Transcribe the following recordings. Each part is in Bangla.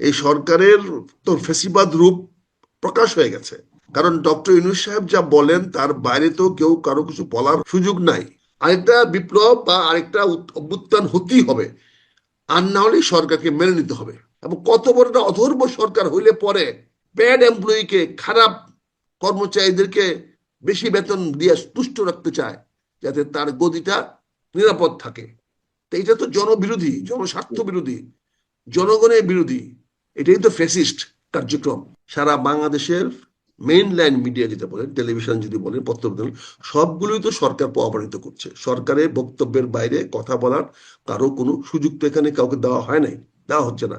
এই সরকারের তো ফেসিবাদ রূপ প্রকাশ হয়ে গেছে। কারণ ডক্টর ইউনুস সাহেব যা বলেন, তার বাইরে তো কেউ কারও কিছু বলার সুযোগ নাই। আরেকটা বিপ্লব বা আরেকটা অভ্যুত্থান হতেই হবে। আর না হলে সরকারকে মেনে নিতে হবে। এবং কত বড় অধর্ব সরকার হইলে পরে ব্যাড এমপ্লয়িকে খারাপ কর্মচারীদেরকে বেশি বেতন দিয়ে তুষ্ট রাখতে চায়, যাতে তার গদিটা নিরাপদ থাকে। তো এটা তো জনবিরোধী, জনস্বার্থ বিরোধী, জনগণের বিরোধী। এটাই তো ফেসিস্ট কার্যক্রম। সারা বাংলাদেশের মেইন লাইন মিডিয়া যেটা বলেন টেলিভিশন যদি বলেন পত্র সবগুলোই তো সরকার অপমানিত করছে। সরকারের বক্তব্যের বাইরে কথা বলার কারও কোনো সুযোগ তো এখানে কাউকে দেওয়া হয় নাই, দেওয়া হচ্ছে না।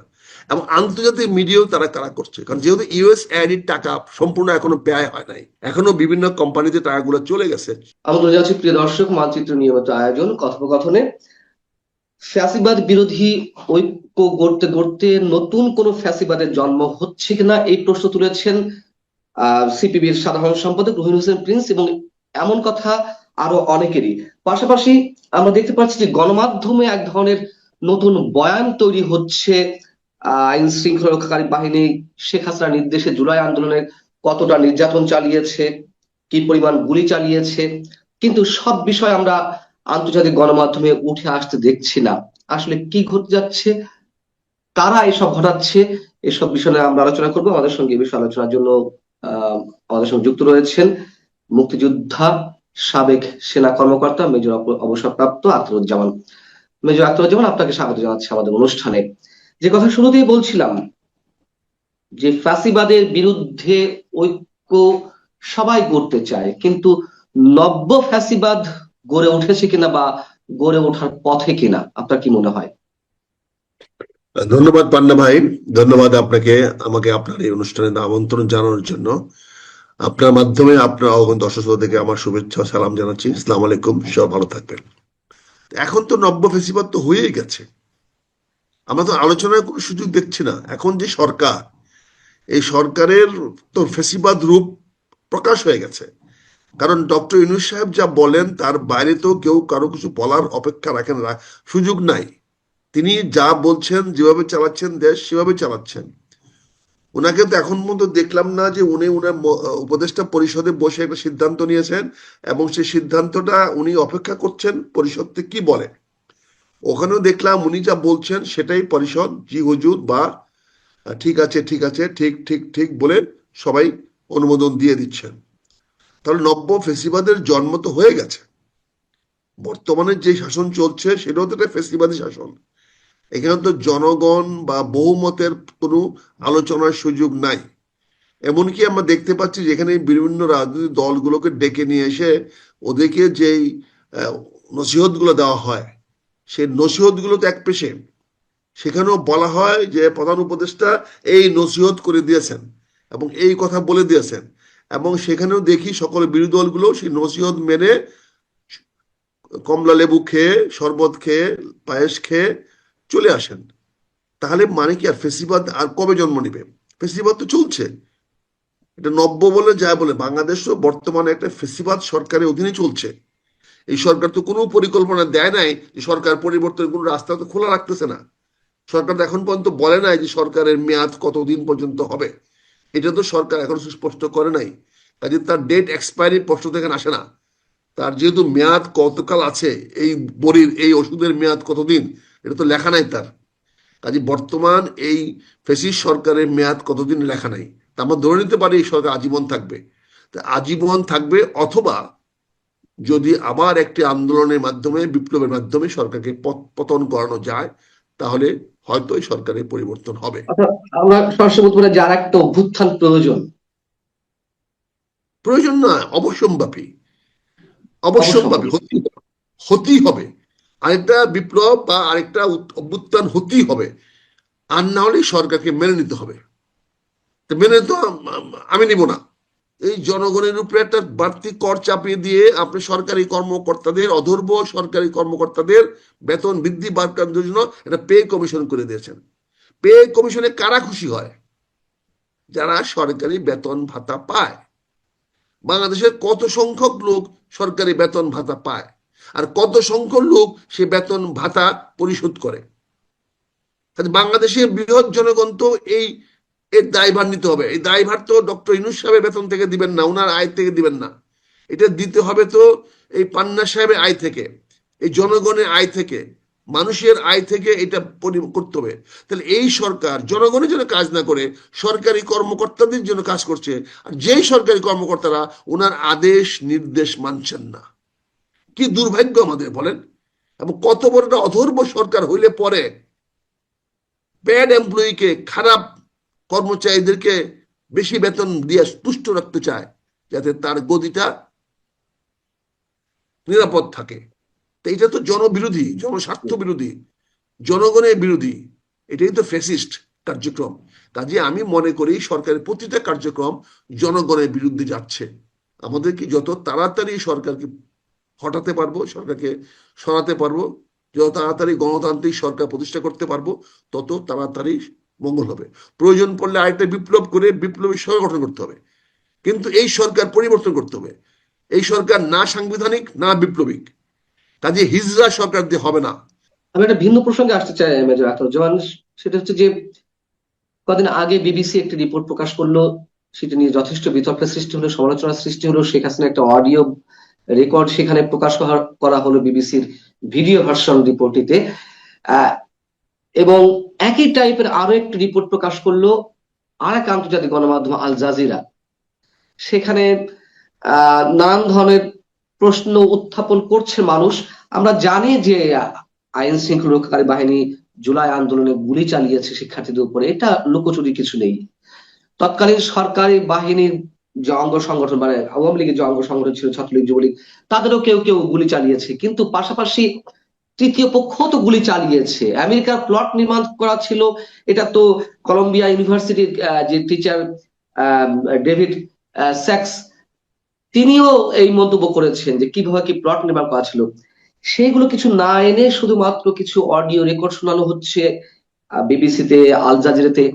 এবং আন্তর্জাতিক মিডিয়াও তারা কারা করছে? কারণ যেহেতু ইউএস এর টাকা সম্পূর্ণ এখনও ব্যয় হয় নাই, এখনও বিভিন্ন কোম্পানিতে টাকাগুলো চলে গেছে। জানাচ্ছি প্রিয় দর্শক, মানচিত্র নিয়মিত আয়োজন, কথোপকথনে ফ্যাসিবাদ বিরোধী ঐক্য গড়তে গড়তে নতুন কোন ফ্যাসিবাদের জন্ম হচ্ছে কিনা এই প্রশ্ন তুলেছেন সিপিবির সাধারণ সম্পাদক রহিন হোসেন প্রিন্স এবং এমন কথা আরও অনেকেরই। পাশাপাশি আমরা দেখতে পাচ্ছি যে গণমাধ্যমে এক ধরনের নতুন বয়ান তৈরি হচ্ছে আইন শৃঙ্খলা রক্ষাকারী বাহিনী শেখ হাসিনার নির্দেশে জুলাই আন্দোলনে কতটা নির্যাতন চালিয়েছে, কি পরিমাণ গুলি চালিয়েছে, কিন্তু সব বিষয় আমরা আন্তর্জাতিক গণমাধ্যমে উঠে আসতে দেখছি না। আসলে কি ঘটে যাচ্ছে? কারা এসব ঘটাচ্ছে? এসব বিষয়ে আমরা আলোচনা করব। আমাদের সঙ্গে বিষয়ে আলোচনার জন্য আমাদের সঙ্গে যুক্ত রয়েছেন মুক্তিযোদ্ধা সাবেক সেনা কর্মকর্তা মেজর অবসরপ্রাপ্ত আখতারুজ্জামান। মেজর আখতারুজ্জামান, আপনাকে স্বাগত জানাচ্ছি আমাদের অনুষ্ঠানে। যে কথা শুরুতেই বলছিলাম, যে ফ্যাসিবাদের বিরুদ্ধে ঐক্য সবাই করতে চায়, কিন্তু নব্য ফ্যাসিবাদ গড়ে উঠেছে কিনা বা গড়ে ওঠার পথে কিনা? আপনার কি মনে হয়? ধন্যবাদ পান্না ভাই। ধন্যবাদ আপনাকে, আমাকে আপনার এই অনুষ্ঠানে আমন্ত্রণ জানানোর জন্য। আপনার মাধ্যমে আপনার অগণ দর্শক শ্রোতাদেরকে আমার শুভেচ্ছা সালাম জানাচ্ছি। ইসলাম আলাইকুম সব ভালো থাকবেন। এখন তো নব্য ফেসিবাদ তো হয়েই গেছে। আমরা তো আলোচনার কোনো সুযোগ দেখছি না। এখন যে সরকার, এই সরকারের তো ফেসিবাদ রূপ প্রকাশ হয়ে গেছে। কারণ ডক্টর ইউনুস সাহেব যা বলেন তার বাইরে তো কেউ কারও কিছু বলার অপেক্ষা রাখেন না। সুযোগ নাই। তিনি যা বলছেন, যেভাবে চালাচ্ছেন, দেশ সেভাবে চালাচ্ছেন। ওনাকে তো এখন পর্যন্ত দেখলাম না যে উনি উনার উপদেষ্টা পরিষদে বসে একটা সিদ্ধান্ত নিয়েছেন এবং সেই সিদ্ধান্তটা উনি অপেক্ষা করছেন পরিষদ কি বলে। ওখানেও দেখলাম উনি যা বলছেন সেটাই পরিষদ, জি হুজুর বা ঠিক আছে ঠিক আছে, ঠিক ঠিক ঠিক বলে সবাই অনুমোদন দিয়ে দিচ্ছেন। তাহলে নব্য ফেসিবাদের জন্ম তো হয়ে গেছে। বর্তমানে যে শাসন চলছে, সেটাও তো একটা ফেসিবাদী শাসন। এখানে তো জনগণ বা বহুমতের কোনো আলোচনার সুযোগ নাই। এমনকি আমরা দেখতে পাচ্ছি যেখানে বিভিন্ন রাজনৈতিক দলগুলোকে ডেকে নিয়ে এসে ওদেরকে যেই নসিহতগুলো দেওয়া হয়, সেই নসিহতগুলো তো এক পেশে। সেখানেও বলা হয় যে প্রধান উপদেষ্টা এই নসিহত করে দিয়েছেন এবং এই কথা বলে দিয়েছেন। এবং সেখানেও দেখি সকল বিরোধী দলগুলো সেই নসিহত মেনে কমলা লেবু খেয়ে, শরবত খেয়ে, পায়েস খেয়ে চলে আসেন। তাহলে মানে কি আর ফেসিবাদ আর কবে জন্ম নিবে? ফেসিবাদ তো চলছে। এটা নব্য বলে যায় বলে বাংলাদেশও বর্তমানে একটা ফেসিবাদ সরকারের অধীনে চলছে। এই সরকার তো কোনো পরিকল্পনা দেয় নাই যে সরকার পরিবর্তনের কোনো রাস্তা তো খোলা রাখতেছে না। সরকার এখন পর্যন্ত বলে নাই যে সরকারের মেয়াদ কতদিন পর্যন্ত হবে। এটা তো সরকার এখন সুস্পষ্ট করে নাই। কাজে তার ডেট এক্সপায়ারি প্রশ্ন থেকে আসে না। তার যেহেতু মেয়াদ কতকাল আছে, এই বড়ির, এই ওষুধের মেয়াদ কতদিন, এটা তো লেখা নাই তার। কাজে বর্তমান এই ফেসিস সরকারের মেয়াদ কতদিন লেখা নাই। তা আমরা ধরে নিতে পারি এই সরকার আজীবন থাকবে। তা আজীবন থাকবে অথবা যদি আবার একটি আন্দোলনের মাধ্যমে, বিপ্লবের মাধ্যমে সরকারকে পত- পতন করানো যায়, তাহলে হয়তো এই সরকারের পরিবর্তন হবে। আমরা যার একটা অভ্যুত্থান প্রয়োজন। প্রয়োজন না অবশ্যম্ভাবী। অবশ্যম্ভাবী হতেই হতেই হবে। আরেকটা বিপ্লব বা আরেকটা অভ্যুত্থান হতেই হবে। আর না হলে সরকারকে মেনে নিতে হবে। তো মেনে তো আমি নিব না। এই জনগণের উপরে একটা বাড়তি কর চাপিয়ে দিয়ে আপনি সরকারি কর্মকর্তাদের, অধর্ব সরকারি কর্মকর্তাদের বেতন বৃদ্ধি বাড়ানোর জন্য একটা পে কমিশন করে দিয়েছেন। পে কমিশনে কারা খুশি হয়? যারা সরকারি বেতন ভাতা পায়। বাংলাদেশের কত সংখ্যক লোক সরকারি বেতন ভাতা পায় আর কত সংখ্যক লোক সে বেতন ভাতা পরিশোধ করে? বাংলাদেশের বৃহৎ জনগণ তো এই এর দায়ভার নিতে হবে। এই দায়ভার তো ডক্টর ইনুস সাহেবের বেতন থেকে দিবেন না ওনার আয় থেকে দিবেন না। এটা দিতে হবে তো এই পান্না সাহেবের আয় থেকে, এই জনগণের আয় থেকে, মানুষের আয় থেকে এটা করতে হবে। তাহলে এই সরকার জনগণের জন্য কাজ না করে, সরকারি কর্মকর্তাদের জন্য কাজ করছে, আর যেই সরকারি কর্মকর্তারা ওনার আদেশ, নির্দেশ মানছেন না। কি দুর্ভাগ্য আমাদের বলেন। এবং কত বড় অধর্ম সরকার হইলে পরে ব্যাড এমপ্লয়িকে খারাপ কর্মচারীদেরকে বেশি বেতন দিয়ে তুষ্ট রাখতে চায়, যাতে তার গদিটা নিরাপদ থাকে। এটা তো জনবিরোধী, জনস্বার্থ বিরোধী, জনগণের বিরোধী। এটাই তো ফেসিস্ট কার্যক্রম। কাজে আমি মনে করি সরকারের প্রতিটা কার্যক্রম জনগণের বিরুদ্ধে যাচ্ছে। আমাদের কি যত তাড়াতাড়ি সরকারকে হটাতে পারব, সরকারকে সরাতে পারব, যত তাড়াতাড়ি গণতান্ত্রিক সরকার প্রতিষ্ঠা করতে পারব, তত তাড়াতাড়ি মঙ্গল হবে। প্রয়োজন পড়লে আরেকটা বিপ্লব করে বিপ্লবী সরকার গঠন করতে হবে। কিন্তু এই সরকার পরিবর্তন করতে হবে। এই সরকার না সাংবিধানিক, না বিপ্লবিক। কাজে হিজরা সরকার দিয়ে হবে না। আমি একটা ভিন্ন প্রসঙ্গে আসতে চাই, মেজর আখতারুজ্জামান সেটা হচ্ছে যে, কদিন আগে বিবিসি একটি রিপোর্ট প্রকাশ করল। সেটা নিয়ে যথেষ্ট বিতর্কের সৃষ্টি হলো, সমালোচনার সৃষ্টি হলো। শেখ হাসিনা একটা অডিও রেকর্ড সেখানে প্রকাশ করা- হলো বিবিসির ভিডিও ভার্সন রিপোর্টটিতে। এবং একই টাইপের আরও একটি রিপোর্ট প্রকাশ করল আর এক আন্তর্জাতিক গণমাধ্যম আল জাজিরা। সেখানে নানান ধরনের প্রশ্ন উত্থাপন করছে মানুষ। আমরা জানি যে, আইন শৃঙ্খলা রক্ষাকারী বাহিনী জুলাই আন্দোলনে গুলি চালিয়েছে শিক্ষার্থীদের উপরে। এটা লুকোচুরি কিছু নেই। তৎকালীন সরকারি বাহিনীর যে অঙ্গ সংগঠন মানে আওয়ামী লীগের যে অঙ্গ সংগঠন ছিল, ছাত্রলীগ, যুবলীগ, তাদেরও কেউ কেউ গুলি চালিয়েছে। কিন্তু পাশাপাশি তৃতীয় পক্ষ তো গুলি চালিয়েছে। আমেরিকার প্লট নির্মাণ করা ছিল, এটা তো কলম্বিয়া ইউনিভার্সিটির যে টিচার ডেভিড স্যাক্স, তিনিও এই মন্তব্য করেছেন যে কীভাবে কি প্লট নির্মাণ করা ছিল। সেগুলো কিছু না এনে শুধুমাত্র কিছু অডিও রেকর্ড শোনানো হচ্ছে বিবিসিতে, আল জাজিরাতে।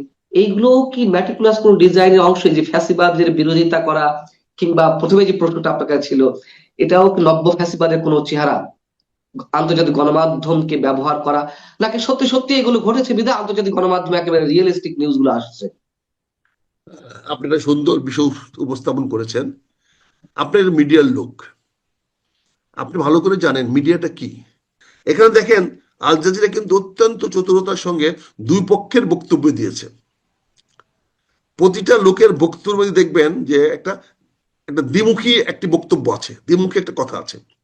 এইগুলো কি ম্যাটিকুলাস কোন ডিজাইনের অংশ যে ফ্যাসিবাদের বিরোধিতা করা, কিংবা প্রথমে যে প্রশ্নটা আপনার কাছে ছিল, এটাও নব্য ফ্যাসিবাদের কোনো চেহারা? আন্তর্জাতিক গণমাধ্যমকে ব্যবহার করা। নাকি সত্যি সত্যি এগুলো ঘটেছে? বিধায় আন্তর্জাতিক গণমাধ্যম একেবারে রিয়েলিস্টিক নিউজগুলো আসছে। আপনি একটা সুন্দর বিষয় উপস্থাপন করেছেন। আপনার মিডিয়ার লোক। আপনি ভালো করে জানেন মিডিয়াটা কি। এখানে দেখেন, আল জাজিরা কিন্তু অত্যন্ত চতুরতার সঙ্গে দুই পক্ষের বক্তব্য দিয়েছে। প্রতিটা লোকের বক্তব্য দেখবেন যে একটা একটা দ্বিমুখী একটি বক্তব্য আছে। দ্বিমুখী একটা কথা আছে।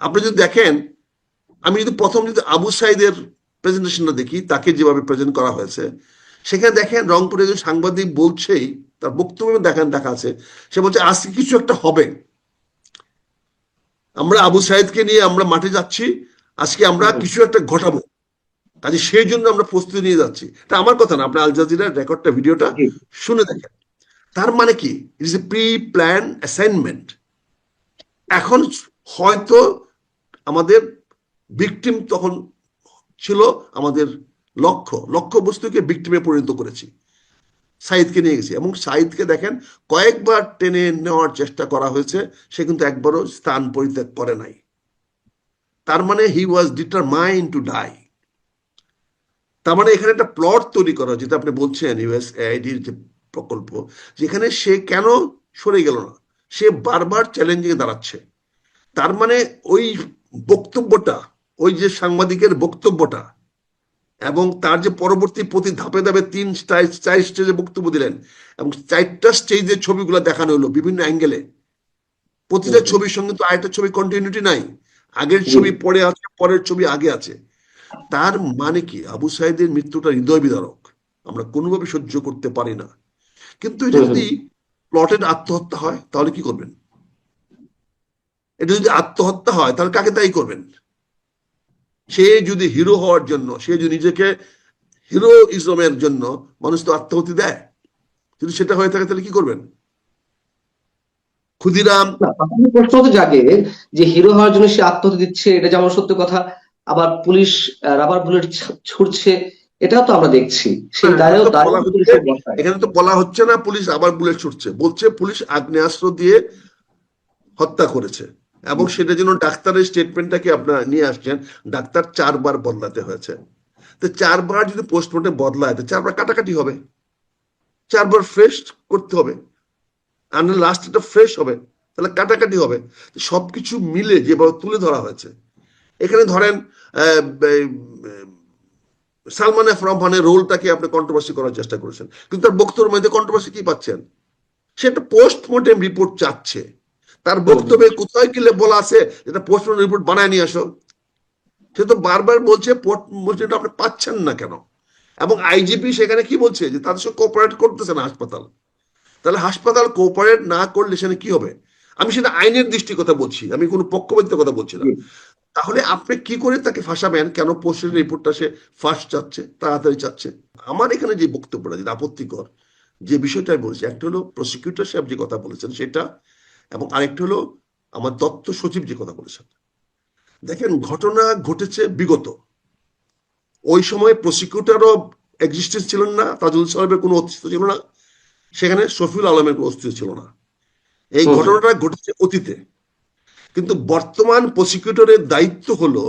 আপনি যদি দেখেন আমি যদি প্রথম যদি আবু সাইদের প্রেজেন্টেশনটা দেখি তাকে যেভাবে প্রেজেন্ট করা হয়েছে সেখানে দেখেন রংপুরে একজন সাংবাদিক বলছেই তার বক্তব্য দেখেন দেখা আছে সে বলছে আজকে কিছু একটা হবে। আমরা আবু সাইদকে নিয়ে আমরা মাঠে যাচ্ছি আজকে আমরা কিছু একটা ঘটাবো। কাজে সেই জন্য আমরা প্রস্তুতি নিয়ে যাচ্ছি। এটা আমার কথা না আপনি আল জাজিরার রেকর্ডটা ভিডিওটা শুনে দেখেন। তার মানে কি? It is a pre plan assignment এখন হয়তো আমাদের ভিকটিম তখন ছিল আমাদের লক্ষ্য লক্ষ্য বস্তুকে ভিকটিমে পরিণত করেছি। সাইদকে নিয়ে গেছি এবং সাইদকে দেখেন কয়েকবার টেনে নেওয়ার চেষ্টা করা হয়েছে, সে কিন্তু একবারও স্থান পরিত্যাগ করে নাই। তার মানে he was determined to die তার মানে এখানে একটা প্লট তৈরি করা, যেটা আপনি বলছেন ইউএস এআইডির যে প্রকল্প, যেখানে সে কেন সরে গেল না? সে বারবার চ্যালেঞ্জিংয়ে দাঁড়াচ্ছে। তার মানে ওই বক্তব্যটা ওই যে সাংবাদিকের বক্তব্যটা এবং তার যে পরবর্তী প্রতি ধাপে ধাপে তিন চার স্টেজে বক্তব্য দিলেন এবং চারটা স্টেজের ছবিগুলো দেখানো হলো বিভিন্ন অ্যাঙ্গেলে প্রতিটা। ছবির সঙ্গে তো আরেকটা ছবি কন্টিনিউটি নাই। আগের ছবি পরে আছে পরের ছবি আগে আছে। তার মানে কি? আবু সাইদের মৃত্যুটা হৃদয় বিদারক আমরা কোনোভাবে সহ্য করতে পারি না। কিন্তু এটা। যদি প্লটেড আত্মহত্যা হয় তাহলে কি করবেন? এটা যদি আত্মহত্যা হয় তাহলে কাকে দায়ী করবেন? সে যদি হিরো হওয়ার জন্য সে যদি নিজেকে হিরো ইসলামের জন্য মানুষ তো আত্মহত্যা দেয়। যদি সেটা হয়ে থাকে তাহলে কি করবেন? ক্ষুদিরাম প্রশ্ন তো জাগে যে হিরো হওয়ার জন্য সে আত্মহত্যা দিচ্ছে এটা যেমন সত্য কথা আবার পুলিশ রাবার বুলেট ছুড়ছে এটাও তো আমরা দেখছি। সেই হ্যাঁ, দায়ও এখানে তো বলা হচ্ছে না পুলিশ আবার বুলেট ছুটছে বলছে পুলিশ আগ্নেয়াস্ত্র দিয়ে হত্যা করেছে। এবং সেটা জন্য ডাক্তারের স্টেটমেন্টটাকে আপনারা নিয়ে আসছেন, ডাক্তার চারবার বদলাতে হয়েছে। তো চারবার যদি পোস্টমর্টে বদলায়, তো চারবার কাটাকাটি হবে। চারবার ফ্রেশ করতে হবে। আর লাস্ট একটা ফ্রেশ হবে, তাহলে কাটাকাটি হবে। তো সবকিছু মিলে যেভাবে তুলে ধরা হয়েছে। এখানে ধরেন সালমান এফ রহমানের রোলটাকে আপনি কন্ট্রোভার্সি করার চেষ্টা করেছেন। কিন্তু তার বক্তব্যের মধ্যে কন্ট্রোভার্সি কি পাচ্ছেন? সে একটা পোস্টমর্টেম রিপোর্ট চাচ্ছে। তার বক্তব্যে কোথায় গেলে বলা আছে যেটা পোস্টমর্টেম রিপোর্ট বানায় নিয়ে আসো। সে তো বারবার বলছে পোস্টমর্টেম আপনি পাচ্ছেন না কেন? এবং আইজিপি সেখানে কি বলছে যে তাদের সঙ্গে কোঅপারেট করতেছে না হাসপাতাল। তাহলে হাসপাতাল কোঅপারেট না করলে সেখানে কি হবে? আমি সেটা আইনের দৃষ্টি কথা বলছি আমি কোনো পক্ষপাতিত্বের কথা বলছি না। তাহলে আপনি কি করে তাকে ফাঁসাবেন? কেন পোস্টের রিপোর্টটা সে ফার্স্ট চাচ্ছে তাড়াতাড়ি চাচ্ছে? আমার এখানে যে বক্তব্যটা যেটা আপত্তিকর যে বিষয়টা বলছি একটা হলো প্রসিকিউটর সাহেব যে কথা বলেছেন সেটা এবং আরেকটা হলো আমার তত্ত্ব সচিব যে কথা বলেছেন। দেখেন ঘটনা ঘটেছে বিগত। ওই সময় প্রসিকিউটরও এক্সিস্টেন্স ছিল না তাজুল সাহেবের কোনো অস্তিত্ব ছিল না সেখানে শফিউল আলমের কোনো অস্তিত্ব ছিল না। এই ঘটনাটা ঘটেছে অতীতে। কিন্তু বর্তমান প্রসিকিউটরের দায়িত্ব হলো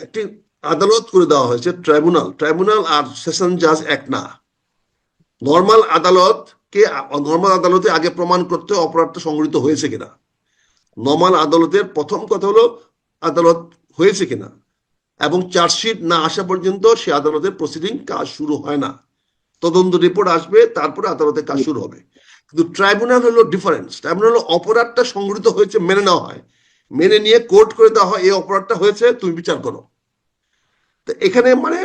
একটি আদালত করে দেওয়া হয়েছে ট্রাইব্যুনাল ট্রাইব্যুনাল আর সেশন জাজ এক না। নর্মাল আদালত কে নর্মাল আদালতে আগে প্রমাণ করতে অপরাধটা সংগঠিত হয়েছে কিনা? নর্মাল আদালতের প্রথম কথা হলো আদালত হয়েছে কিনা? এবং চার্জশিট না আসা পর্যন্ত সে আদালতের প্রসিডিং কাজ শুরু হয় না। তদন্ত রিপোর্ট আসবে, তারপরে আদালতে কাজ শুরু হবে। কিন্তু ট্রাইব্যুনাল হলো ডিফারেন্স ট্রাইব্যুনাল অপরাধটা সংগঠিত হয়েছে, মেনে নেওয়া হয়। মেনে নিয়ে কোর্ট করে দেওয়া হয়, এই অপরাধটা হয়েছে, তুমি বিচার করো। তো এখানে মানে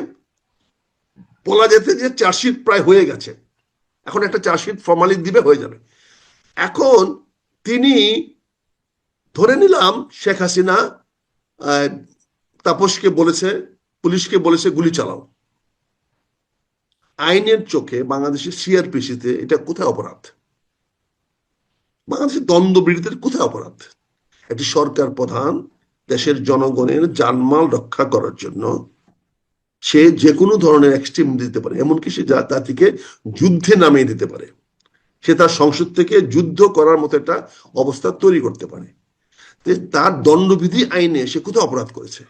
বলা যেতে যে চার্জশিট প্রায় হয়ে গেছে। এখন একটা চার্জশিট ফর্মালি দিবে, হয়ে যাবে। এখন তিনি ধরে নিলাম শেখ হাসিনা তাপসকে বলেছে, পুলিশকে বলেছে, গুলি চালাও। আইনের চোখে বাংলাদেশের সিআরপিসিতে এটা কোথায় অপরাধ? বাংলাদেশের দ্বন্দ্ববিরোধীদের কোথায় অপরাধ? একটি সরকার প্রধান দেশের জনগণের জানমাল রক্ষা করার জন্য সে যে কোনো ধরনের এক্সট্রিম দিতে পারে, এমনকি সে জাতিকে যুদ্ধে নামিয়ে দিতে পারে। সে তার সংসদ থেকে যুদ্ধ করার মতো একটা অবস্থা তৈরি করতে পারে। তার দণ্ডবিধি আইনে সে কোথায় অপরাধ করেছে।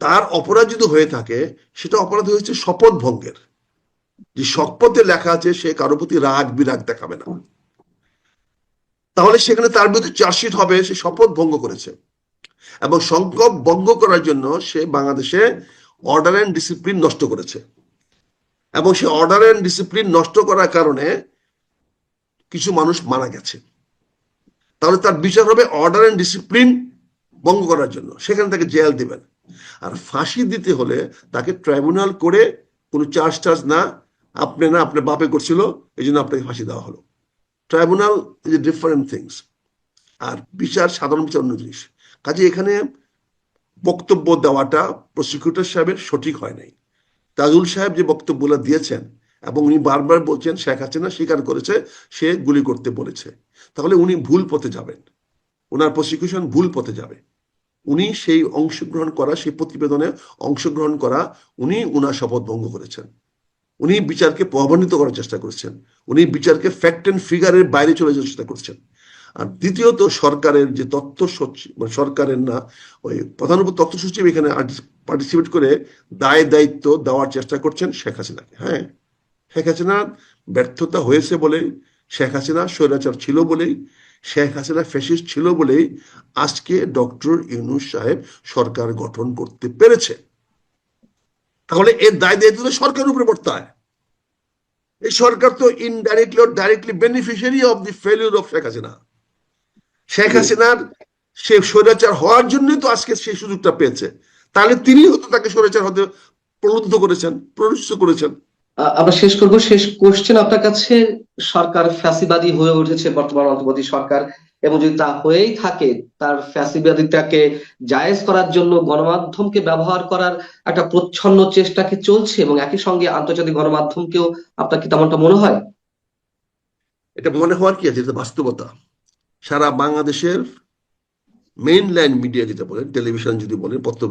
তার অপরাধ যদি হয়ে থাকে, সেটা অপরাধ হয়েছে শপথ ভঙ্গের। যে শপথে লেখা আছে, সে কারও প্রতি রাগ বিরাগ দেখাবে না। তাহলে সেখানে তার বিরুদ্ধে চার্জশিট হবে, সে শপথ ভঙ্গ করেছে। এবং সংকল্প বঙ্গ করার জন্য সে বাংলাদেশে অর্ডার অ্যান্ড ডিসিপ্লিন নষ্ট করেছে। এবং সে অর্ডার অ্যান্ড ডিসিপ্লিন নষ্ট করার কারণে কিছু মানুষ মারা গেছে। তাহলে তার বিচার হবে অর্ডার অ্যান্ড ডিসিপ্লিন ভঙ্গ করার জন্য। সেখানে তাকে জেল দিবেন। আর ফাঁসি দিতে হলে তাকে ট্রাইব্যুনাল করে কোনো চার্জ টার্জ না, আপনি না আপনার বাপে করছিল এই জন্য আপনাকে ফাঁসি দেওয়া হলো। Tribunal is a different things আর বিচার সাধারণ বিচার অন্য জিনিস। কাজে এখানে বক্তব্য দেওয়াটা প্রসিকিউটর সাহেবের সঠিক হয় নাই। তাজুল সাহেব যে বক্তব্যগুলো দিয়েছেন এবং উনি বারবার বলছেন শেখ হাসিনা স্বীকার করেছে, সে গুলি করতে বলেছে। তাহলে উনি ভুল পথে যাবেন। ওনার প্রসিকিউশন ভুল পথে যাবে। উনি সেই অংশগ্রহণ করা, সেই প্রতিবেদনে অংশগ্রহণ করা উনি উনার শপথ ভঙ্গ করেছেন। উনি বিচারকে প্রভাবান্বিত করার চেষ্টা করেছেন। উনি বিচারকে ফ্যাক্ট অ্যান্ড ফিগারের বাইরে চলে যাওয়ার চেষ্টা করছেন। আর দ্বিতীয়ত সরকারের যে তথ্য সচিব মানে সরকারের না, ওই প্রধান তথ্য সচিব এখানে পার্টিসিপেট করে দায় দায়িত্ব দেওয়ার চেষ্টা করছেন শেখ হাসিনাকে হ্যাঁ? শেখ হাসিনার ব্যর্থতা হয়েছে বলেই, শেখ হাসিনা স্বৈরাচার ছিল বলেই, শেখ হাসিনা ফ্যাসিস্ট ছিল বলেই আজকে ডক্টর ইউনুস সাহেব সরকার গঠন করতে পেরেছে। তাহলে এর দায় দায়িত্ব তো সরকারের উপরে বর্তায়। এই সরকার তো indirectly directly beneficiary of the failure of Sheikh Hasina. Sheikh হাসিনার সে স্বৈরাচার হওয়ার জন্যই তো আজকে সেই সুযোগটা পেয়েছে। তাহলে তিনি হয়তো তাকে স্বৈরাচার হতে প্রলুব্ধ করেছেন প্ররোচিত করেছেন। আমরা শেষ করব। শেষ কোশ্চেন আপনার কাছে। সরকার ফ্যাসিবাদী হয়ে উঠেছে বর্তমান অন্তর্বর্তী সরকার এবং যদি তা হয়েই থাকে তার ফ্যাসিবাদিতাকে জায়েজ করার জন্য গণমাধ্যমকে ব্যবহার করার একটা প্রচ্ছন্ন চেষ্টা কি চলছে এবং একই সঙ্গে আন্তর্জাতিক গণমাধ্যমকেও আপনার কি তেমনটা মনে হয়? এটা মনে হওয়ার কি আছে? এটা বাস্তবতা। সারা বাংলাদেশের মেইন লাইন মিডিয়া যেটা বলেন টেলিভিশন যদি বলেন পত্র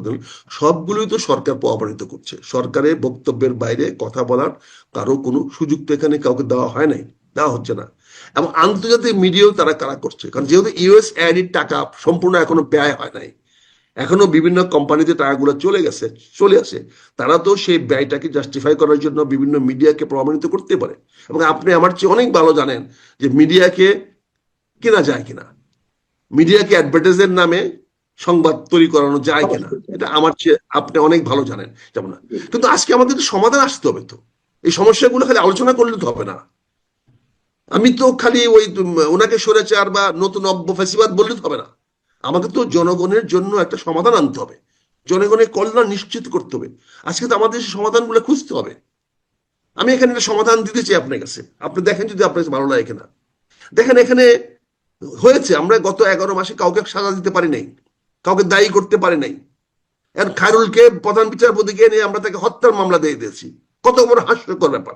সবগুলোই তো সরকার প্রভাবিত করছে। সরকারের বক্তব্যের বাইরে কথা বলার কারও কোনো সুযোগ তো এখানে কাউকে দেওয়া হয় নাই, দেওয়া হচ্ছে না। এবং আন্তর্জাতিক মিডিয়াও তারা কারা করছে? কারণ যেহেতু ইউএস এর টাকা সম্পূর্ণ এখনও ব্যয় হয় নাই, এখনও বিভিন্ন কোম্পানিতে টাকাগুলো চলে গেছে, চলে আসে, তারা তো সেই ব্যয়টাকে জাস্টিফাই করার জন্য বিভিন্ন মিডিয়াকে প্রমাণিত করতে পারে। এবং আপনি আমার চেয়ে অনেক ভালো জানেন যে মিডিয়াকে কেনা যায় কিনা? মিডিয়াকে অ্যাডভার্টাইজের নামে সংবাদ তৈরি করানো যায় কিনা? এটা আমার চেয়ে আপনি অনেক ভালো জানেন, যেমন কিন্তু আজকে আমাদের সমাধান আসতে হবে তো। এই সমস্যাগুলো খালি আলোচনা করলে তো হবে না। আমি তো খালি ওই ওনাকে সরেচার বা নতুন অব্য ফেসিবাদ বললে তো হবে না। আমাকে তো জনগণের জন্য একটা সমাধান আনতে হবে। জনগণের কল্যাণ নিশ্চিত করতে হবে। আজকে তো আমাদের সমাধানগুলো খুঁজতে হবে। আমি এখানে সমাধান দিতে চাই আপনার কাছে। আপনি দেখেন যদি আপনার কাছে ভালো লাগে কিনা। দেখেন এখানে হয়েছে, আমরা গত এগারো মাসে কাউকে সাজা দিতে পারি নাই, কাউকে দায়ী করতে পারি নাই। আর খায়রুলকে প্রধান বিচারপতিকে নিয়ে আমরা তাকে হত্যার মামলা দিয়ে দিয়েছি। কত বড় হাস্যকর ব্যাপার।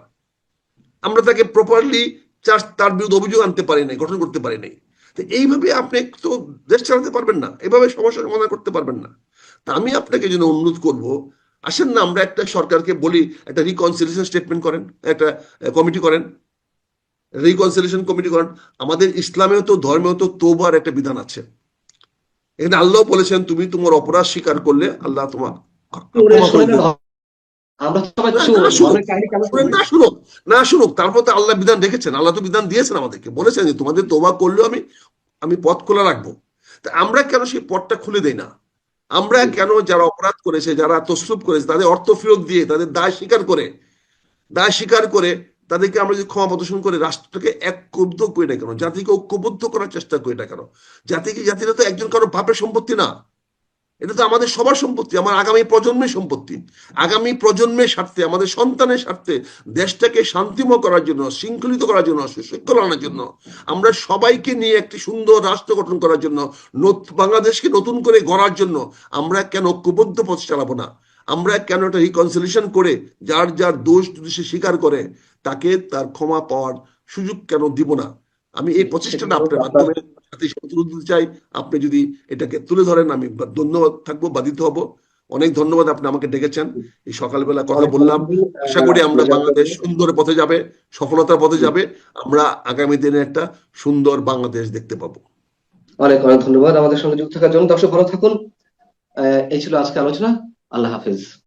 আমরা তাকে প্রপারলি চার্জ, তার বিরুদ্ধে অভিযোগ আনতে পারি নাই, গঠন করতে পারি নাই। তো এইভাবে আপনি তো দেশ চালাতে পারবেন না, এভাবে সমস্যার সমাধান করতে পারবেন না। তা আমি আপনাকে যেন অনুরোধ করব, আসেন না, আমরা একটা সরকারকে বলি, একটা রিকনসিলিয়েশন স্টেটমেন্ট করেন, একটা কমিটি করেন। রিকনসিলিয়েশন কমিটি করেন আমাদের ইসলামেও তো ধর্মেও তো তোবার একটা বিধান আছে। এখানে আল্লাহ বলেছেন তুমি তোমার অপরাধ স্বীকার করলে আল্লাহ তোমার। না, শুনুক না শুনুক। তারপর তো আল্লাহ বিধান রেখেছেন আল্লাহ তো বিধান দিয়েছেন আমাদেরকে। বলেছেন যে তোমাদের তোবা করলেও আমি আমি পথ খোলা রাখব। তা আমরা কেন সেই পথটা খুলে দেই না? আমরা কেন যারা অপরাধ করেছে যারা তসলুপ করেছে তাদের অর্থ ফেরত দিয়ে তাদের দায় স্বীকার করে দায় স্বীকার করে তাদেরকে আমরা যদি ক্ষমা প্রদর্শন করে রাষ্ট্রকে ঐক্যবদ্ধ করি না কেন? জাতিকে ঐক্যবদ্ধ করার চেষ্টা করি না কেন? জাতিকে, জাতিরা তো একজন কারও বাপের সম্পত্তি না। এটা তো আমাদের সবার সম্পত্তি, আমার আগামী প্রজন্মের সম্পত্তি। আগামী প্রজন্মের স্বার্থে, আমাদের সন্তানের স্বার্থে দেশটাকে শান্তিময় করার জন্য, শৃঙ্খলিত করার জন্য, সুশৃঙ্খল আনার জন্য, আমরা সবাইকে নিয়ে একটি সুন্দর রাষ্ট্র গঠন করার জন্য বাংলাদেশকে নতুন করে গড়ার জন্য আমরা কেন ঐক্যবদ্ধ পথ চালাবো না? আমরা কেন একটা রিকনসিলেশন করে যার যার দোষ যদি সে স্বীকার করে তাকে তার ক্ষমা পাওয়ার সুযোগ কেন দিব না? আমি এই প্রচেষ্টাটা আপনার মাধ্যমে দিতে চাই। আপনি যদি এটাকে তুলে ধরেন আমি ধন্যবাদ থাকব বাধিত হব। অনেক ধন্যবাদ আপনি আমাকে ডেকেছেন। এই সকালবেলা কথা বললাম। আশা করি আমরা বাংলাদেশ সুন্দর পথে যাবে সফলতার পথে যাবে। আমরা আগামী দিনে একটা সুন্দর বাংলাদেশ দেখতে পাবো। অনেক অনেক ধন্যবাদ আমাদের সঙ্গে যুক্ত থাকার জন্য। দর্শক ভালো থাকুন। এই ছিল আজকে আলোচনা। আল্লাহ হাফেজ।